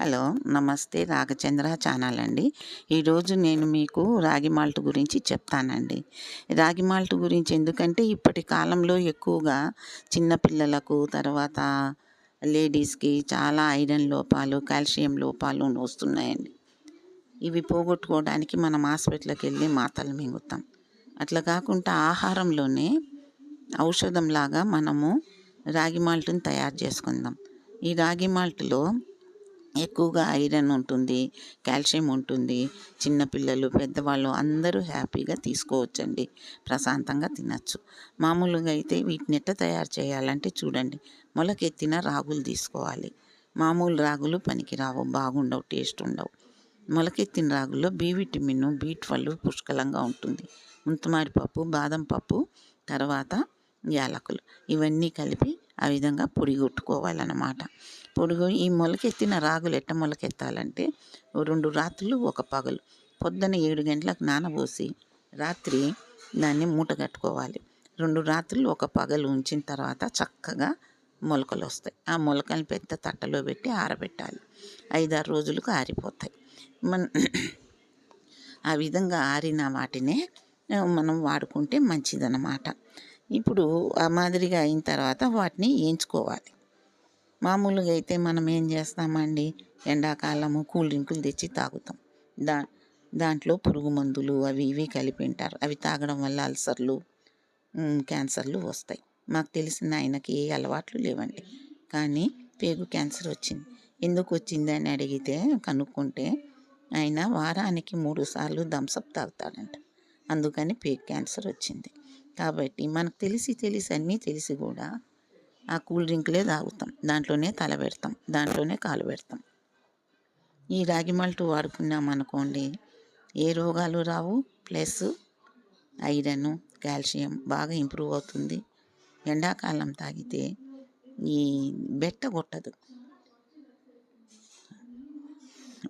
Hello నమస్తే రాగచంద్ర channel అండి. ఈరోజు నేను మీకు రాగి మాల్ట్ గురించి చెప్తానండి. రాగి మాల్ట్ గురించి ఎందుకంటే ఇప్పటి కాలంలో ఎక్కువగా చిన్నపిల్లలకు తర్వాత లేడీస్కి చాలా ఐరన్ లోపాలు కాల్షియం లోపాలు వస్తున్నాయండి ఇవి పోగొట్టుకోవడానికి మనం హాస్పిటల్కి వెళ్ళి మాతలు మింగుతాం. అట్లా కాకుండా ఆహారంలోనే ఔషధంలాగా మనము రాగి మాల్ట్ని తయారు చేసుకుందాం. ఈ రాగి మాల్ట్లో ఎక్కువగా ఐరన్ ఉంటుంది కాల్షియం ఉంటుంది. చిన్నపిల్లలు పెద్దవాళ్ళు అందరూ హ్యాపీగా తీసుకోవచ్చండి. ప్రశాంతంగా తినచ్చు. మామూలుగా అయితే వీటిని ఎట్ట తయారు చేయాలంటే చూడండి. మొలకెత్తిన రాగులు తీసుకోవాలి. మామూలు రాగులు పనికిరావు బాగుండవు టేస్ట్ ఉండవు. మొలకెత్తిన రాగుల్లో బి విటమిన్ బి ట్వెల్వ్ పుష్కలంగా ఉంటుంది. ముంతమారి పప్పు బాదం పప్పు తర్వాత యాలకులు. ఇవన్నీ కలిపి ఆ విధంగా పొడి కొట్టుకోవాలన్నమాట. పొడుగు ఈ మొలకెత్తిన రాగులు ఎట్ట మొలకెత్తాలంటే రెండు రాత్రులు ఒక పగలు. పొద్దున ఏడు గంటలకు నానబోసి రాత్రి దాన్ని మూట కట్టుకోవాలి. రెండు రాత్రులు ఒక పగలు ఉంచిన తర్వాత చక్కగా మొలకలు వస్తాయి. ఆ మొలకలు పెద్ద తట్టలో పెట్టి ఆరబెట్టాలి. ఐదారు రోజులకు ఆరిపోతాయి. మన ఆ విధంగా ఆరిన వాటినే మనం వాడుకుంటే మంచిదన్నమాట. ఇప్పుడు ఆ మాదిరిగా అయిన తర్వాత వాటిని వేయించుకోవాలి మామూలుగా అయితే మనం ఏం చేస్తామండి? ఎండాకాలము కూల్ డ్రింకులు తెచ్చి తాగుతాం. దా దాంట్లో పురుగు మందులు అవి ఇవి కలిపి ఉంటారు. అవి తాగడం వల్ల అల్సర్లు క్యాన్సర్లు వస్తాయి. మాకు తెలిసిన ఆయనకి ఏ అలవాట్లు లేవండి. కానీ పేగు క్యాన్సర్ వచ్చింది. ఎందుకు వచ్చింది అని అడిగితే కనుక్కుంటే ఆయన వారానికి మూడు సార్లు థమ్సప్ తాగుతాడంట. అందుకని పేగు క్యాన్సర్ వచ్చింది. కాబట్టి మనకు తెలిసి తెలిసి అన్నీ తెలిసి కూడా ఆ కూల్ డ్రింక్లే తాగుతాం. దాంట్లోనే తల పెడతాం. దాంట్లోనే కాలు పెడతాం. ఈ రాగి మల్టు వాడుకున్నాం అనుకోండి ఏ రోగాలు రావు. ప్లస్ ఐరన్ కాల్షియం బాగా ఇంప్రూవ్ అవుతుంది. ఎండాకాలం తాగితే ఈ బెట్ట కొట్టదు.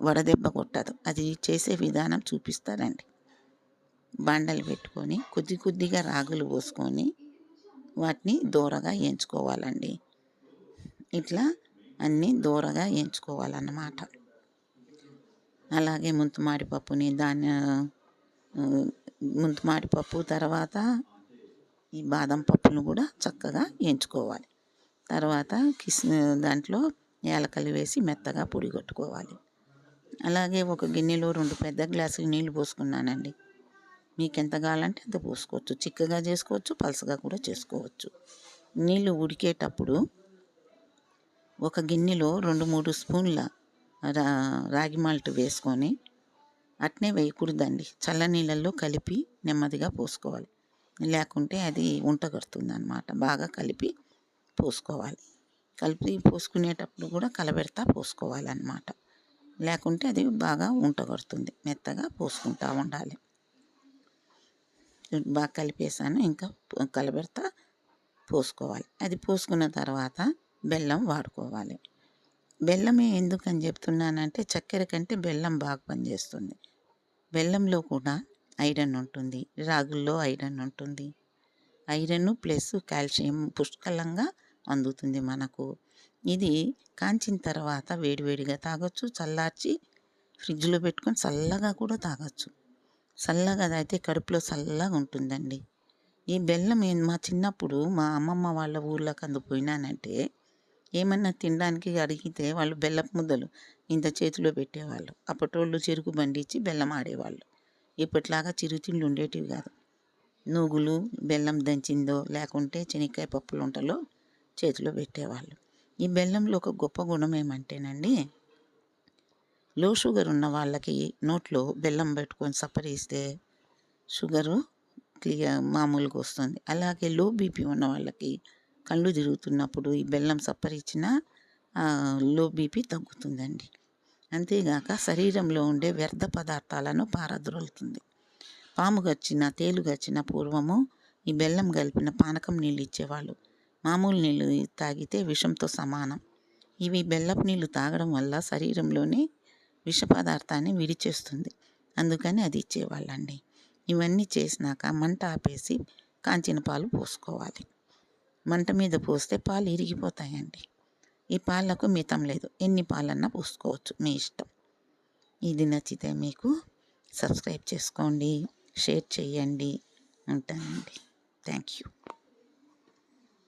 వడదెబ్బ కొట్టదు. అది చేసే విధానం చూపిస్తారండి బండలు పెట్టుకొని కొద్ది కొద్దిగా రాగులు పోసుకొని వాటిని దూరగా ఎంచుకోవాలండి. ఇట్లా అన్నీ దూరగా వేయించుకోవాలన్నమాట అలాగే ముంతమాడి పప్పుని దాన్ని ముంతమాడి పప్పు తర్వాత ఈ బాదం పప్పును కూడా చక్కగా వేయించుకోవాలి తర్వాత కిస్ దాంట్లో ఏలకలు వేసి మెత్తగా పొడి కొట్టుకోవాలి. అలాగే ఒక గిన్నెలో రెండు పెద్ద గ్లాసులు నీళ్ళు పోసుకున్నానండి. మీకు ఎంత కావాలంటే అంత పోసుకోవచ్చు. చిక్కగా చేసుకోవచ్చు పలసగా కూడా చేసుకోవచ్చు. నీళ్ళు ఉడికేటప్పుడు ఒక గిన్నెలో రెండు మూడు స్పూన్ల రా రాగి మాల్ట్ వేసుకొని అట్నే వేయకూడదండి. చల్ల నీళ్ళల్లో కలిపి నెమ్మదిగా పోసుకోవాలి. లేకుంటే అది ఉంటగడుతుంది అనమాట బాగా కలిపి పోసుకోవాలి. కలిపి పోసుకునేటప్పుడు కూడా కలబెడతా పోసుకోవాలన్నమాట. లేకుంటే అది బాగా ఉంటగడుతుంది మెత్తగా పోసుకుంటూ ఉండాలి. బాగా కలిపేసాను. ఇంకా కలబెడతా పోసుకోవాలి. అది పోసుకున్న తర్వాత బెల్లం వాడుకోవాలి. బెల్లమే ఎందుకని చెప్తున్నానంటే చక్కెర కంటే బెల్లం బాగా పనిచేస్తుంది. బెల్లంలో కూడా ఐరన్ ఉంటుంది. రాగుల్లో ఐరన్ ఉంటుంది. ఐరన్ ప్లస్ కాల్షియం పుష్కలంగా అందుతుంది మనకు. ఇది కాంచిన తర్వాత వేడివేడిగా తాగొచ్చు. చల్లార్చి ఫ్రిడ్జ్లో పెట్టుకొని చల్లగా కూడా తాగొచ్చు. చల్లగా అయితే కడుపులో చల్లగా ఉంటుందండి ఈ బెల్లం మా చిన్నప్పుడు మా అమ్మమ్మ వాళ్ళ ఊర్లోకి అందుపోయినానంటే ఏమన్నా తినడానికి అడిగితే వాళ్ళు బెల్లపు ముద్దలు ఇంత చేతిలో పెట్టేవాళ్ళు. అప్పటోళ్ళు చెరుకు బండి ఇచ్చి బెల్లం ఆడేవాళ్ళు. ఇప్పట్లాగా చిరుతిళ్ళు ఉండేటివి కాదు. నూగులు బెల్లం దంచిందో లేకుంటే శనక్కాయ పప్పులు ఉంటలో చేతిలో పెట్టేవాళ్ళు. ఈ బెల్లంలో ఒక గొప్ప గుణం ఏమంటేనండి లో షుగర్ ఉన్న వాళ్ళకి నోట్లో బెల్లం పెట్టుకొని సప్పరిస్తే షుగరు క్లియర్ మామూలుగా వస్తుంది. అలాగే లో బీపీ ఉన్న వాళ్ళకి కళ్ళు తిరుగుతున్నప్పుడు ఈ బెల్లం సప్పరిచ్చిన లో బీపీ తగ్గుతుందండి. అంతేగాక శరీరంలో ఉండే వ్యర్థ పదార్థాలను పారద్రోలుతుంది. పాము గచ్చిన తేలు గచ్చిన పూర్వము ఈ బెల్లం కలిపిన పానకం నీళ్ళు ఇచ్చేవాళ్ళు. మామూలు నీళ్ళు తాగితే విషంతో సమానం. ఇవి బెల్లపు నీళ్ళు తాగడం వల్ల శరీరంలోనే విష పదార్థాన్ని విడిచేస్తుంది. అందుకని అది ఇచ్చేవాళ్ళండి. ఇవన్నీ చేసినాక మంట ఆపేసి కాంచిన పాలు పోసుకోవాలి. మంట మీద పోస్తే పాలు ఇరిగిపోతాయండి. ఈ పాలకు మితం లేదు. ఎన్ని పాలన్నా పోసుకోవచ్చు మీ ఇష్టం. ఇది నచ్చితే మీకు సబ్స్క్రైబ్ చేసుకోండి షేర్ చేయండి ఉంటానండి. Thank you.